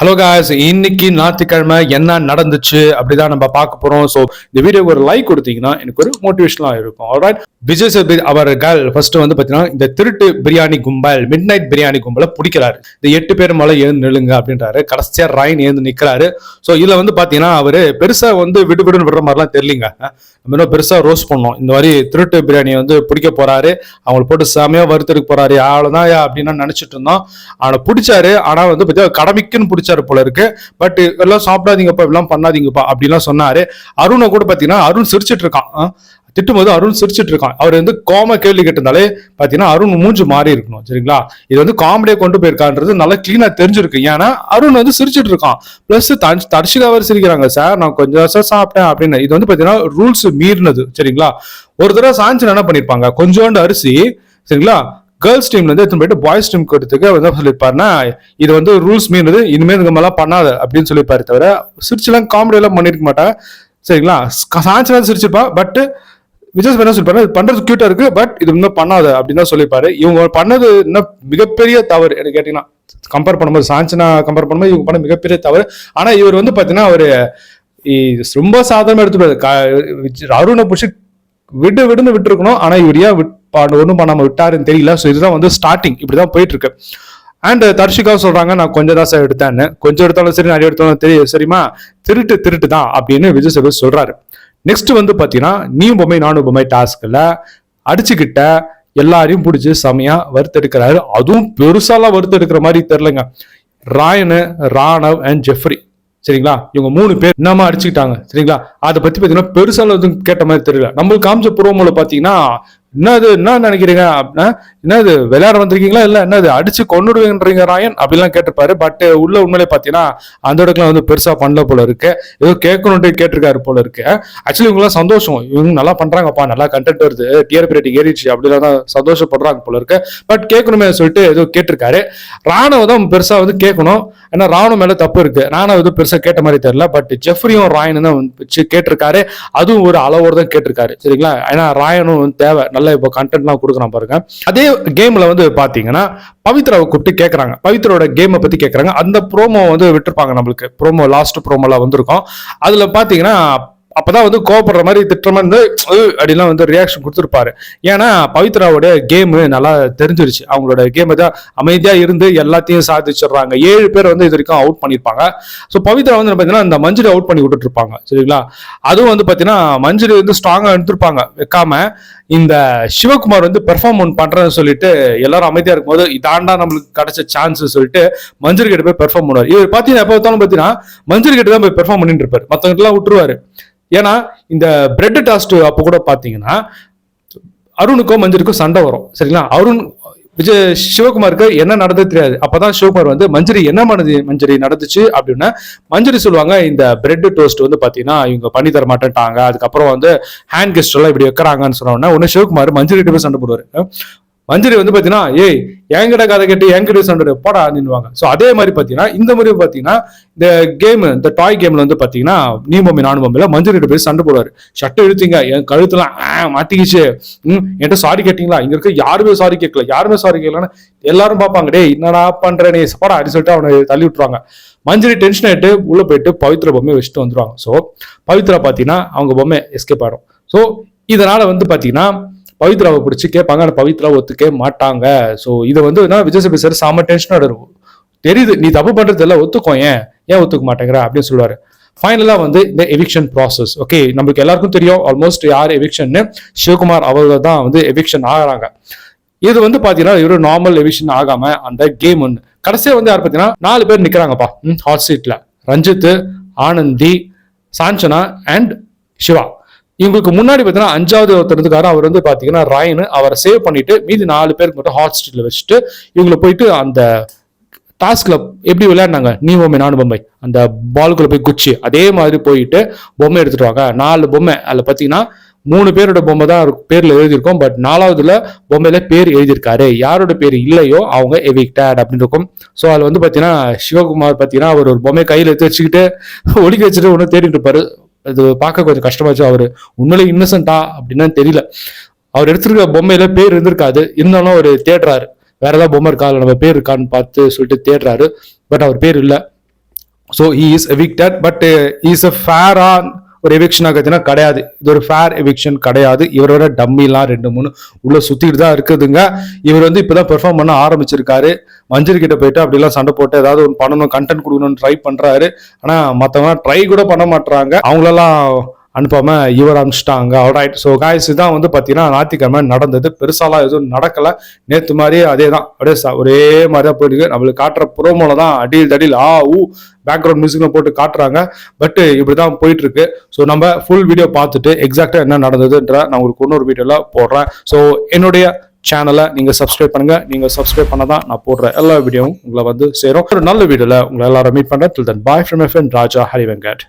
Hello guys இன்னைக்கு ஞாயிற்றுக்கிழமை என்ன நடந்துச்சு அப்படிதான் நம்ம பார்க்க போறோம். ஸோ இந்த வீடியோக்கு ஒரு லைக் கொடுத்தீங்கன்னா எனக்கு ஒரு மோட்டிவேஷனாக இருக்கும். ஆல்ரைட் விஜய் சேதுபதி அவர் கேர்ள் ஃபர்ஸ்ட் வந்து பார்த்தீங்கன்னா இந்த திருட்டு பிரியாணி கும்பல் மிட் நைட் பிரியாணி கும்பலை பிடிக்கிறாரு. இந்த எட்டு பேர் மேலே எழுந்து நில்லுங்க அப்படின்றாரு. கடைசியா ராயின் எழுந்து நிற்கிறாரு ஸோ இதுல வந்து பார்த்தீங்கன்னா அவர் பெருசா வந்து விடு விடுன்னு விடுற மாதிரிலாம் தெரியலங்க. நம்ம இன்னும் பெருசா ரோஸ் பண்ணோம். இந்த மாதிரி திருட்டு பிரியாணியை வந்து பிடிக்க போறாரு. அவங்களை போட்டு செமையா வறுத்தெடுக்க போறாரு. அவ்வளவுதான் அப்படின்னு நினைச்சிட்டு இருந்தோம். அவனை பிடிச்சாரு. ஆனா வந்து பார்த்தீங்கன்னா கடமைக்குன்னு பிடிச்சாரு போல இருக்கு. பட் எல்லாம் சாப்பிடாதீங்கப்பா இப்பெல்லாம் பண்ணாதீங்கப்பா அப்படிலாம் சொன்னாரு. அருணை கூட பாத்தீங்கன்னா அருண் சிரிச்சிட்டு இருக்கான். திட்டும்போது அருண் சிரிச்சிட்டு இருக்கான். அவர் வந்து கோம கேள்வி கேட்டிருந்தாலே பாத்தீங்கன்னா அருண் மூஞ்சு மாறி இருக்கணும் சரிங்களா? இது வந்து காமெடியா கொண்டு போயிருக்கான்றது நல்லா கிளீனா தெரிஞ்சிருக்கு. ஏன்னா அருண் வந்து சிரிச்சிட்டு இருக்கான். பிளஸ் தர்ஷிகா அவர் சிரிக்கிறாங்க சார் நான் கொஞ்சம் சார் சாப்பிட்டேன் அப்படின்னு. இது வந்து பாத்தீங்கன்னா ரூல்ஸ் மீறினது சரிங்களா? ஒரு தடவை சாஞ்சன் என்ன பண்ணிருப்பாங்க? கொஞ்சோண்டு அரிசி சரிங்களா? கேர்ள்ஸ் டீம்ல இருந்து எடுத்து போயிட்டு பாய்ஸ் டீம் கொடுத்துக்கு என்ன சொல்லியிருப்பாருன்னா இது வந்து ரூல்ஸ் மீன்றது இனிமேல் இந்த மாதிரிலாம் பண்ணாத அப்படின்னு சொல்லியிருப்பாரு தவிர சிரிச்சுலாம் காமெடியெல்லாம் பண்ணியிருக்க பண்ணிருக்க மாட்டேன் சரிங்களா சான்ஸ்லாம் சிரிச்சிருப்பா பட் விஜய் என்ன சொல்லிப்பாரு இது பண்றது கியூட்டா இருக்கு பட் இது இன்னும் பண்ணாத அப்படின்னு தான் சொல்லிப்பாரு இவங்க பண்ணது இன்னும் மிகப்பெரிய தவறு எனக்கு கேட்டீங்கன்னா. கம்பேர் பண்ணும்போது சாஞ்சனா கம்பேர் பண்ணும்போது இவங்க பண்ண மிகப்பெரிய தவறு. ஆனா இவர் வந்து பாத்தீங்கன்னா அவரு ரொம்ப சாதாரணமா எடுத்துப்பாரு. அருணை பிடிச்சி விடு விடுன்னு விட்டுருக்கணும். ஆனால் இவர் ஏன் விட்- பண்ணாமல் விட்டாருன்னு தெரியல. ஸோ இதுதான் வந்து ஸ்டார்டிங் இப்படிதான் போயிட்டு இருக்கு அண்ட் தர்ஷிகா சொல்றாங்க நான் கொஞ்சம் தான் சார் எடுத்தேன்னு. கொஞ்சம் எடுத்தாலும் சரி நிறைய எடுத்தாலும் தெரியும் சரிமா திருட்டு திருட்டு தான் அப்படின்னு விஜய் சேதுபதி சொல்றாரு. நெக்ஸ்ட் வந்து பாத்தீங்கன்னா நீ பொம்மை நானும் பொம்மை டாஸ்க்ல அடிச்சுக்கிட்ட எல்லாரையும் பிடிச்சி செமையா வறுத்தெடுக்கிறாரு. அதுவும் பெருசாலாம் வறுத்தெடுக்கிற மாதிரி தெரிலங்க ராயனு ராணவ் அண்ட் ஜெஃப்ரி சரிங்களா? இவங்க மூணு பேர் என்னமா அடிச்சுக்கிட்டாங்க. சரிங்களா? அதை பத்தி பாத்தீங்கன்னா பெருசால எதுவும் கேட்ட மாதிரி தெரியல. நம்மளுக்கு காமிச்ச புரோமோல பாத்தீங்கன்னா என்னது என்ன நினைக்கிறீங்க? அப்படின்னா என்னது விளையாட வந்திருக்கீங்களா? இல்ல என்னது அடிச்சு கொண்டுடுவீங்கன்றீங்க ராயன்? அப்படிலாம் கேட்டிருப்பாரு. பட் உள்ள உண்மையிலே பாத்தீங்கன்னா அந்த இடத்துல வந்து பெருசா பண்ணல போல இருக்கு. ஏதோ கேட்கணுன்ட்டு கேட்டிருக்காரு போல இருக்கு. ஆக்சுவலி இவங்க சந்தோஷம். இவங்க நல்லா பண்றாங்கப்பா. நல்லா கண்டென்ட் வருது. டிஆர்பி ரேட்டிங் ஏறிச்சு அப்படிலாம் தான் சந்தோஷப்படுறாங்க போல இருக்கு. பட் கேட்கணுமே சொல்லிட்டு ஏதோ கேட்டிருக்காரு. ராணுவ தான் பெருசா வந்து கேட்கணும். ஏன்னா ராணுவ மேல தப்பு இருக்கு. நானும் எதுவும் பெருசா கேட்ட மாதிரி தெரியல. பட் ஜெஃப்ரியும் ராயனும் தான் வச்சு கேட்டிருக்காரு. அதுவும் ஒரு அளவோடு தான் கேட்டிருக்காரு. சரிங்களா? ஏன்னா ராயனும் வந்து தேவை. நல்ல இப்போ கண்டென்ட்லாம் கொடுக்குறான் பாருங்க. அதே கேம்ல வந்து பாத்தீங்கன்னா பவித்ராவை கூப்பிட்டு கேட்கறாங்க பவித்ரோட கேமை பத்தி கேட்கறாங்க அந்த ப்ரோமோ வந்து விட்டுருப்பாங்க நம்மளுக்கு. ப்ரோமோ லாஸ்ட் ப்ரோமோலாம் வந்திருக்கும். அதுல பாத்தீங்கன்னா அப்பதான் வந்து கோவப்படுற மாதிரி திட்டமா இருந்து அப்படிலாம் வந்து ரியாக்ஷன் கொடுத்துருப்பாரு. ஏன்னா பவித்ராவோட கேம் நல்லா தெரிஞ்சிருச்சு. அவங்களோட கேம் தான் அமைதியா இருந்து எல்லாத்தையும் சாதிச்சிடுறாங்க. ஏழு பேர் வந்து இது வரைக்கும் அவுட் பண்ணியிருப்பாங்க. ஸோ பவித்ரா வந்து பார்த்தீங்கன்னா இந்த மஞ்சளை அவுட் பண்ணி விட்டுட்டு இருப்பாங்க. சரிங்களா? அதுவும் வந்து பார்த்தீங்கன்னா மஞ்சள் வந்து ஸ்ட்ராங்கா எடுத்திருப்பாங்க. வைக்காம இந்த சிவகுமார் வந்து பெர்ஃபார்ம் பண்றேன்னு சொல்லிட்டு எல்லாரும் அமைதியா இருக்கும்போது இதாண்டா நம்மளுக்கு கிடைச்ச சான்ஸ் சொல்லிட்டு மஞ்சள் கிட்ட போய் பெர்ஃபார்ம் பண்ணுவார். இவர் பார்த்தீங்கன்னா எப்போ பார்த்தாலும் பார்த்தீங்கன்னா மஞ்சள் கிட்ட தான் போய் பெர்ஃபார்ம் பண்ணிட்டு இருப்பார். மற்றவங்க எல்லாம் விட்டுருவாரு. ஏன்னா இந்த பிரெட் டாஸ்ட் அப்போ கூட பார்த்தீங்கன்னா அருணுக்கும் மஞ்சளுக்கும் சண்டை வரும். சரிங்களா? அருண் விஜய் சிவகுமாருக்கு என்ன நடந்தது தெரியாது. அப்பதான் சிவகுமார் வந்து மஞ்சரி என்ன பண்ணுது மஞ்சரி நடந்துச்சு? அப்படின்னா மஞ்சரி சொல்லுவாங்க. இந்த பிரெட் டோஸ்ட் வந்து பாத்தீங்கன்னா இவங்க பண்ணி தர மாட்டேன்ட்டாங்க. அதுக்கப்புறம் வந்து ஹேண்ட் கெஸ்ட் எல்லாம் இப்படி வைக்கிறாங்கன்னு சொன்ன உடனே சிவகுமார் மஞ்சரி போய் சண்டை போடுவாரு. மஞ்சரி வந்து பார்த்தீங்கன்னா ஏய் என்கிட்ட கதை கேட்டு என்கிட்ட சண்டை போடா நின்னுவாங்க ஸோ அதே மாதிரி பார்த்தீங்கன்னா இந்த மாதிரி பார்த்தீங்கன்னா இந்த கேம் இந்த டாய் கேம்ல வந்து பார்த்தீங்கன்னா நீ பொம்மை நானும் பொம்மையில மஞ்சரிட்ட போய் சண்டை போடுவார். சட்டை இழுத்தீங்க என் கழுத்துலாம் ஆ, மாட்டிக்கிச்சு. ம் என்கிட்ட சாரி கேட்டீங்களா? இங்க இருக்க யாருமே சாரி கேட்கல. யாருமே சாரி கேட்கலன்னு எல்லாரும் பார்ப்பாங்க. டேய் என்னடா பண்ற நீ போடா அப்படின்னு சொல்லிட்டு அவனை தள்ளி விட்டுருவாங்க. மஞ்சரி டென்ஷன் ஆகிட்டு உள்ள போயிட்டு பவித்ரா பொம்மை வச்சுட்டு வந்துருவாங்க. ஸோ பவித்ரா பார்த்தீங்கன்னா அவங்க பொம்மை எஸ்கேப் ஆகிடும் ஸோ இதனால வந்து பார்த்தீங்கன்னா பவித்ராவை பிடிச்சி கேட்பாங்க. ஆனால் பவித்ரா ஒத்துக்கே மாட்டாங்க. ஸோ இதை வந்து என்ன விஜய் சேதுபதி சார் சாம டென்ஷனோட இருக்கும் தெரியுது நீ தப்பு பண்ணுறது எல்லாம் ஒத்துக்கோ ஏன்? ஏன் ஒத்துக்க மாட்டேங்கிற? அப்படின்னு சொல்லுவார். ஃபைனலாக வந்து இந்த எவிக்ஷன் ப்ராசஸ் ஓகே நம்மளுக்கு எல்லாருக்கும் தெரியும் ஆல்மோஸ்ட் யார் எவிக்ஷன்னு சிவகுமார் அவர்கள் தான் வந்து எவிக்ஷன் ஆகிறாங்க. இது வந்து பார்த்தீங்கன்னா இவரு நார்மல் எவிக்ஷன் ஆகாம அந்த கேம் ஒன்று கடைசியாக வந்து யார் பார்த்தீங்கன்னா நாலு பேர் நிற்கிறாங்கப்பா ஹாட் சீட்டில் ரஞ்சித் ஆனந்தி சாஞ்சனா அண்ட் சிவா. இவங்களுக்கு முன்னாடி பார்த்தீங்கன்னா அஞ்சாவது ஒருத்தர் அவர் வந்து பார்த்தீங்கன்னா ராயனு அவரை சேவ் பண்ணிட்டு மீதி நாலு பேருக்கு மட்டும் ஹாட் ஸ்ட்ரீட்ல வச்சுட்டு இவங்களை போயிட்டு அந்த டாஸ்க்ல எப்படி விளையாடினாங்க? நீ பொம்மை நானு பொம்மை. அந்த பாலுக்குள்ள போய் குச்சி. அதே மாதிரி போயிட்டு பொம்மை எடுத்துட்டு வாங்க. நாலு பொம்மை. அதில் பார்த்தீங்கன்னா மூணு பேரோட பொம்மை தான் பேர்ல எழுதியிருக்கோம். பட் நாலாவதுல பொம்மையில பேர் எழுதியிருக்காரு. யாரோட பேர் இல்லையோ அவங்க எவிக்டட் அப்படின்னு இருக்கும். ஸோ அதில் வந்து பார்த்தீங்கன்னா சிவகுமார் பார்த்தீங்கன்னா அவர் ஒரு பொம்மை கையில் எடுத்து வச்சுக்கிட்டு ஒழிக்க வச்சுட்டு ஒன்று தேடிட்டு இருப்பாரு. அது பார்க்க கொஞ்சம் கஷ்டமாச்சு அவர் உண்மையிலே இன்னசென்ட்டா அப்படின்னு தெரியல. அவர் எடுத்திருக்க பொம்மையில பேர் இருந்திருக்காது. இருந்தாலும் அவர் தேடுறாரு. வேற ஏதாவது பொம்மை இருக்கா? நம்ம பேர் இருக்கான்னு பார்த்து சொல்லிட்டு தேடுறாரு. பட் அவர் பேர் இல்லை. So he is evicted but is a ஃபேரா ஒரு எவிக்ஷன் பார்த்தீங்கன்னா கிடையாது. இது ஒரு ஃபேர் எவிக்ஷன் கிடையாது. இவரோட டம்மிலாம் ரெண்டு மூணு உள்ள சுத்திட்டு தான் இருக்குதுங்க. இவர் வந்து இப்பதான் பெர்ஃபார்ம் பண்ண ஆரம்பிச்சிருக்காரு. மஞ்சள் கிட்ட போயிட்டு அப்படிலாம் சண்டை போட்டு ஏதாவது ஒன்று பண்ணணும் கண்டென்ட் கொடுக்கணும்னு ட்ரை பண்றாரு. ஆனா மத்தவங்க ட்ரை கூட பண்ண மாட்றாங்க. அவங்களெல்லாம் அனுப்பாமல் இவர் அனுப்பிச்சிட்டாங்க. ஆல்ரைட் ஸோ காய்ஸ் தான் வந்து பார்த்தீங்கன்னா ஞாயிற்றுக்கிழமை நடந்தது. பெருசாலாம் எதுவும் நடக்கல. நேற்று மாதிரியே அதே தான் அப்படியே ஒரே மாதிரி தான் போயிருக்கு நம்மளுக்கு காட்டுற ப்ரோமோல தான் அடியில் தடியில் ஆ ஊ பேக்ரவுண்ட் மியூசிக்கில் போட்டு காட்டுறாங்க. பட் இப்படி தான் போயிட்டுருக்கு ஸோ நம்ம ஃபுல் வீடியோ பார்த்துட்டு எக்ஸாக்டாக என்ன நடந்ததுன்ற நான் உங்களுக்கு இன்னொரு வீடியோவில் போடுறேன். ஸோ என்னுடைய சேனலை நீங்கள் சப்ஸ்கிரைப் பண்ணுங்கள் நீங்கள் சப்ஸ்கிரைப் பண்ணதான் நான் போடுற எல்லா வீடியோவும் உங்களை வந்து சேரும். ஒரு நல்ல வீடியோவில் உங்களை எல்லாரும் மீட் பண்ணுறேன் till then bye from F Raja Hari Venkat